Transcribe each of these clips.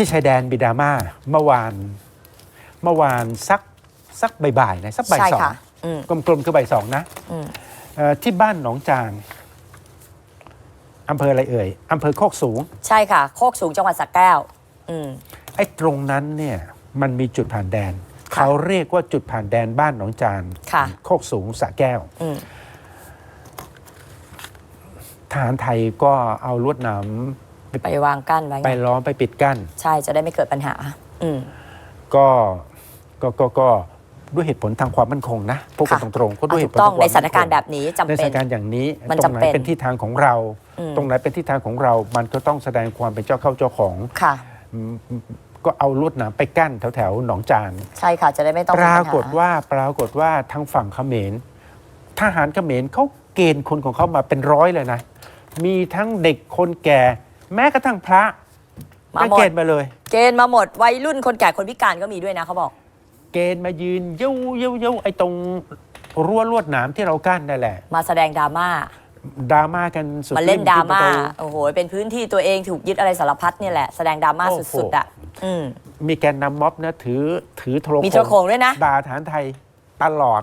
ที่ชายแดนบิดรามาเมื่อวานเมื่อวานสักสักบ่ายๆนะสักบ่ายใช่สองค่ะอืมกลมๆคือบ่ายสองนะอืมเอ่อที่บ้านหนองจานอำเภออะไรเอ่ยอำเภอโคกสูง ใช่ค่ะ โคกสูงจังหวัดสระแก้ว อืม ไอ้ตรงนั้นเนี่ยมันมีจุดผ่านแดน ค่ะเขาเรียกว่าจุดผ่านแดนบ้านหนองจานค่ะ โคกสูงสระแก้ว อืมทหารไทยก็เอาลวดหนาม ไปวางกั้นไว้ไปล้อมไปปิดกั้น ใช่จะได้ไม่เกิดปัญหา อืม ก็ก็ก็ก็ด้วยเหตุผลทางความมั่นคงนะพูดกันค่ะตรงๆก็ด้วยเหถูตุกผลต้องทางคในวามสถานการณ์มั่แบบนี้จำในสเป็ถาน นการณ์อย่างนี้มันตรงไหนจำเป็น เป็นที่ทางของเรา อืมตรงไหนเป็นที่ทางของเรา มันก็ต้องแสดงความเป็นเจ้าเข้าเจ้าของค่ะ อืมก็เอาลวดหนามไปกั้นแถวแถวๆหนองจาน ใช่ค่ะจะได้ไม่ต้องปมีปัญราหกฏว่าปรากฏว่าทางฝั่งเขมรทหารเขมรเขาเกณฑ์คนของเขามาเป็นร้อยเลยนะ มีทั้งเด็กคนแก่ แม้กระทั่งพระมาก็หมเกดณฑ์มาเลย เกณฑ์มาหมดวัยรุ่นคนแก่คนพิการก็มีด้วยนะเขาบอก เกณฑ์มายืนเย้าเย้าเย้าไอ้ตรงรั้วลวดหนามที่เรากั้นนั่นแหละมาแสดงดราม่าดราม่ากันสุดมาเล่นดราม่า ขึ้นประตู โอ้โห เป็นพื้นที่ตัวเองถูกยึดอะไรสารพัดเนี่ยแหละ แสดงดราม่าโอ้โห สุดๆอะอืม มีแกนนำม็อบนะถือถือโทรมีโทรโขงด้วยนะ ด่าฐานไทยตลอด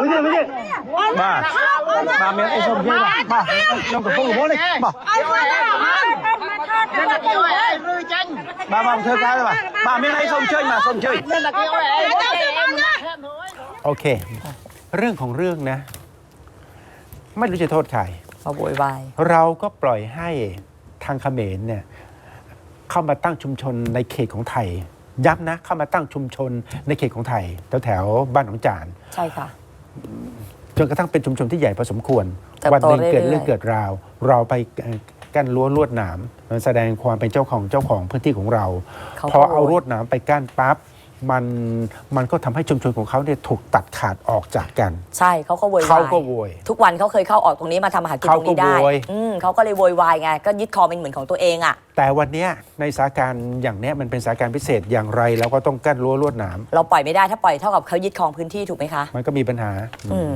Lucu, lucu. Ba. Ba miếng em xong chưa? Ba. Trong cửa không có วยมา Ba vòng chơi cái rồi bà. Ba miếng ấy xong chơi mà xong chơi. เรื่องของเรื่องนะ ไม่รู้จะโทษใคร เขาโวยวายเราก็ปล่อยให้ทางเขมรเนี่ยเข้ามาตั้งชุมชนในเขตของไทย ย้ำนะ เข้ามาตั้งชุมชนในเขตของไทยแถวแถวบ้านหนองจาน ใช่ค่ะ จนกระทั่งเป็นชุมชนที่ใหญ่พอสมควร เติบวัโตหนึ่งเกิดเรื่อยๆ เรื่องเกิดราว เราไปเอ่อกั้นรั้วลวดหนามมันแสดงความเป็นเจ้าของเจ้าของพื้นที่ของเรา เขาพอก็เอาโวยรวดหนามไปกั้นปั๊บ มันมันก็ทำให้ชุมชนของเขาเนี่ยถูกตัดขาดออกจากกัน ใช่เขาก็โวยวายเขาก็โวย ทุกวันเขาเคยเข้าออกตรงนี้มาทำอาหารกินตรงนี้ได้เขาก็โวย อืมเขาก็เลยโวยวายไงก็ยึดครองเป็นเหมือนของตัวเองอะ แต่วันเนี้ยในสถานการณ์อย่างเนี้ยมันเป็นสถานการณ์พิเศษอย่างไรเราก็ต้องกั้นรั้วลวดหนาม เราปล่อยไม่ได้ถ้าปล่อยเท่ากับเขายึดครองพื้นที่ถูกไหมคะ มันก็มีปัญหาอืม